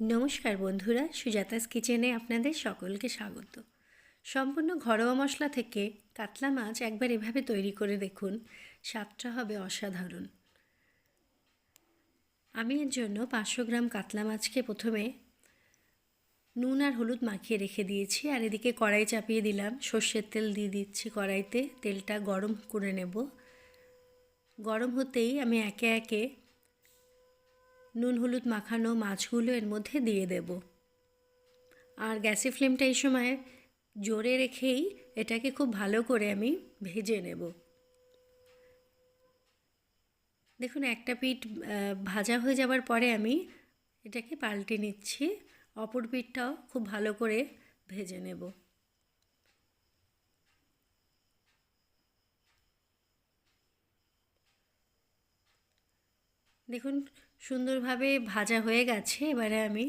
নমস্কার বন্ধুরা, সুজাতাস কিচেনে আপনাদের সকলকে স্বাগত। সম্পূর্ণ ঘরোয়া মশলা থেকে কাতলা মাছ একবার এভাবে তৈরি করে দেখুন, স্বাদটা হবে অসাধারণ। আমি এর জন্য পাঁচশো গ্রাম কাতলা মাছকে প্রথমে নুন আর হলুদ মাখিয়ে রেখে দিয়েছি, আর এদিকে কড়াই চাপিয়ে দিলাম। সর্ষের তেল দিয়ে দিচ্ছি কড়াইতে, তেলটা গরম করে নেব। গরম হতেই আমি একে একে নুন, হলুদ মাখানো মাছগুলো এর মধ্যে দিয়ে দেব। আর গ্যাসের ফ্লেমটা এই সময় জোরে রেখেই এটাকে খুব ভালো করে আমি ভেজে নেব। দেখুন, একটা পিঠ ভাজা হয়ে যাবার পরে আমি এটাকে পাল্টে নিচ্ছি। অপর পিঠটাও খুব ভালো করে ভেজে নেব। দেখুন সুন্দরভাবে ভাজা হয়ে গেছে, এবারে আমি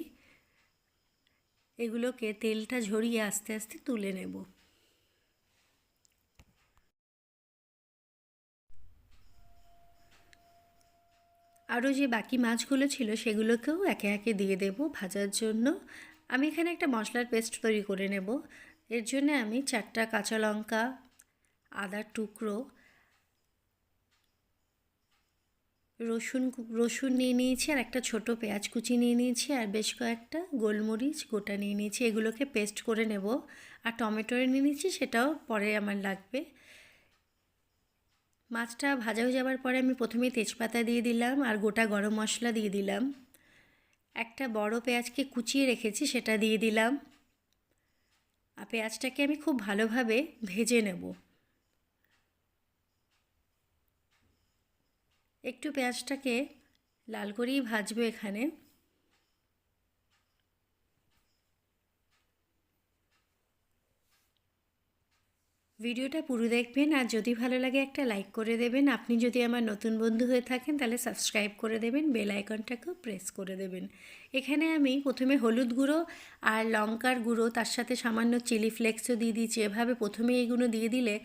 এগুলোকে তেলটা ঝরিয়ে আস্তে আস্তে তুলে নেব। আরও যে বাকি মাছগুলো ছিল সেগুলোকেও একে একে দিয়ে দেব ভাজার জন্য। আমি এখানে একটা মশলার পেস্ট তৈরি করে নেব। এর জন্য আমি চারটা কাঁচা লঙ্কা আদার টুকরো রসুন রসুন নিয়ে নিয়েছি আর একটা ছোট পেঁয়াজ কুচি নিয়ে নিয়েছি আর বেশ কয়েকটা গোলমরিচ গোটা নিয়ে নিয়েছি। এগুলোকে পেস্ট করে নেব আর টমেটো নিয়ে নিয়েছি, সেটাও পরে আমার লাগবে। মাছটা ভাজা হয়ে যাওয়ার পরে আমি প্রথমে তেজপাতা দিয়ে দিলাম আর গোটা গরম মশলা দিয়ে দিলাম। একটা বড় পেঁয়াজকে কুচিয়ে রেখেছি, সেটা দিয়ে দিলাম। আর পেঁয়াজটাকে আমি খুব ভালোভাবে ভেজে নেব। একটু পেঁয়াজটাকে লাল করেই ভাজবো এখানে। ভিডিওটা পুরো দেখবেন আর যদি ভালো লাগে একটা লাইক করে দেবেন। আপনি যদি আমার নতুন বন্ধু হয়ে থাকেন তাহলে সাবস্ক্রাইব করে দেবেন, বেল আইকনটাকেও প্রেস করে দেবেন। এখানে আমি প্রথমে হলুদ গুঁড়ো আর লঙ্কার গুঁড়ো, তার সাথে সামান্য চিলি ফ্লেক্সও দিয়ে দিয়েছি। এভাবে প্রথমে এইগুলো দিয়ে দিলে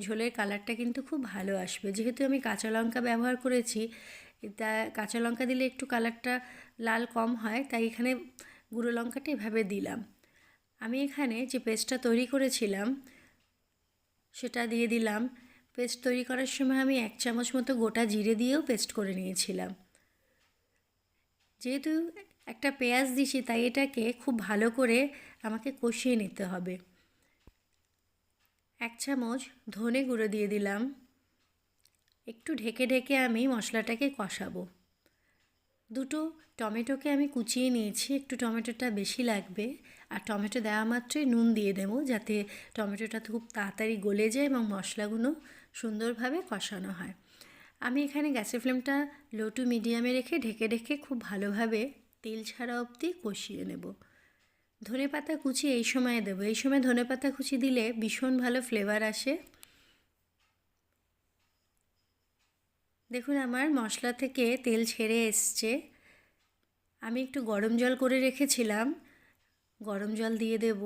ঝোলের কালারটা কিন্তু খুব ভালো আসবে। যেহেতু আমি কাঁচা লঙ্কা ব্যবহার করেছি তা কাঁচা লঙ্কা দিলে একটু কালারটা লাল কম হয়, তাই এখানে গুঁড়ো লঙ্কাটা এভাবে দিলাম। আমি এখানে যে পেস্টটা তৈরি করেছিলাম, সেটা দিয়ে দিলাম। পেস্ট তৈরি করার সময় আমি এক চামচ মতো গোটা জিরে দিয়েও পেস্ট করে নিয়েছিলাম। যেহেতু একটা পেঁয়াজ দিছি, তাই এটাকে খুব ভালো করে আমাকে কষিয়ে নিতে হবে। এক চামচ ধনে গুঁড়ো দিয়ে দিলাম। একটু ঢেকে ঢেকে আমি মশলাটাকে কষাবো। দুটো টমেটোকে আমি কুচিয়ে নিয়েছি, একটু টমেটোটা বেশি লাগবে। আর টমেটো দেওয়া মাত্রই নুন দিয়ে দেবো, যাতে টমেটোটা খুব তাড়াতাড়ি গলে যায় এবং মশলাগুলো সুন্দরভাবে কষানো হয়। আমি এখানে গ্যাসের ফ্লেমটা লো টু মিডিয়ামে রেখে ঢেকে ঢেকে খুব ভালোভাবে তেল ছাড়া অবধি কষিয়ে নেব। ধনে পাতা কুচি এই সময় দেবো। এই সময় ধনে পাতা কুচি দিলে ভীষণ ভালো ফ্লেভার আসে। দেখুন, আমার মশলা থেকে তেল ছেড়ে এসছে। আমি একটু গরম জল করে রেখেছিলাম। গরম জল দিয়ে দেব।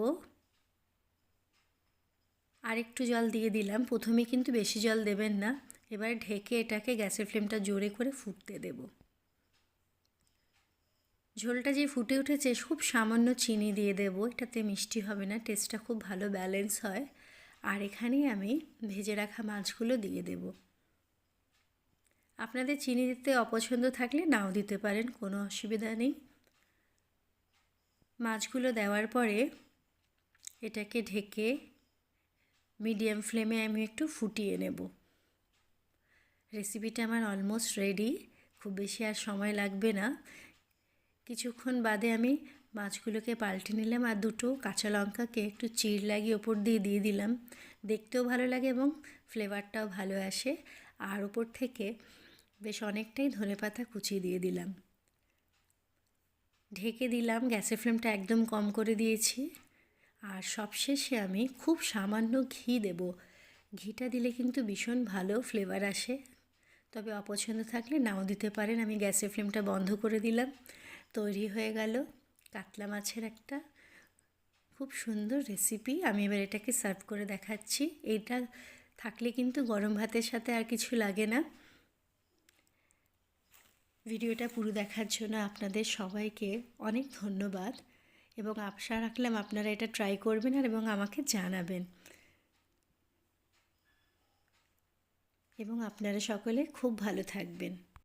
আর একটু জল দিয়ে দিলাম। প্রথমে কিন্তু বেশি জল দেবেন না। এবার ঢেকে এটাকে গ্যাসের ফ্লেমটা জোরে করে ফুটতে দেব। ঝোলটা যে ফুটে উঠেছে, খুব সামান্য চিনি দিয়ে দেব। এটাতে মিষ্টি হবে না টেস্টটা খুব ভালো ব্যালেন্স হয়। আর এখানেই আমি ভেজে রাখা মাছগুলো দিয়ে দেবো। আপনাদের চিনি দিতে অপছন্দ থাকলে নাও দিতে পারেন, কোনো অসুবিধা নেই। মাছগুলো দেওয়ার পরে এটাকে ঢেকে মিডিয়াম ফ্লেমে আমি একটু ফুটিয়ে নেব। রেসিপিটা আমার অলমোস্ট রেডি খুব বেশি আর সময় লাগবে না। কিছুক্ষণ বাদে আমি মাছগুলোকে পাল্টে নিলাম আর দুটো কাঁচা লঙ্কাকে একটু চির লাগিয়ে ওপর দিয়ে দিয়ে দিলাম। দেখতেও ভালো লাগে এবং ফ্লেভারটাও ভালো আসে। আর ওপর থেকে বেশ অনেকটাই ধনে পাতা কুচিয়ে দিয়ে দিলাম। ঢেকে দিলাম, গ্যাসের ফ্লেমটা একদম কম করে দিয়েছি। আর সবশেষে আমি খুব সামান্য ঘি দেব। ঘিটা দিলে কিন্তু ভীষণ ভালো ফ্লেভার আসে। তবে অপছন্দ থাকলে নাও দিতে পারেন। আমি গ্যাসের ফ্লেমটা বন্ধ করে দিলাম। তৈরি হয়ে গেল কাতলা মাছের একটা খুব সুন্দর রেসিপি আমি এবার এটাকে সার্ভ করে দেখাচ্ছি। এটা থাকলে কিন্তু গরম ভাতের সাথে আর কিছু লাগে না। ভিডিওটা পুরো দেখার জন্য আপনাদের সবাইকে অনেক ধন্যবাদ এবং আশা রাখলাম আপনারা এটা ট্রাই করবেন আর এবং আমাকে জানাবেন। এবং আপনারা সকলে খুব ভালো থাকবেন।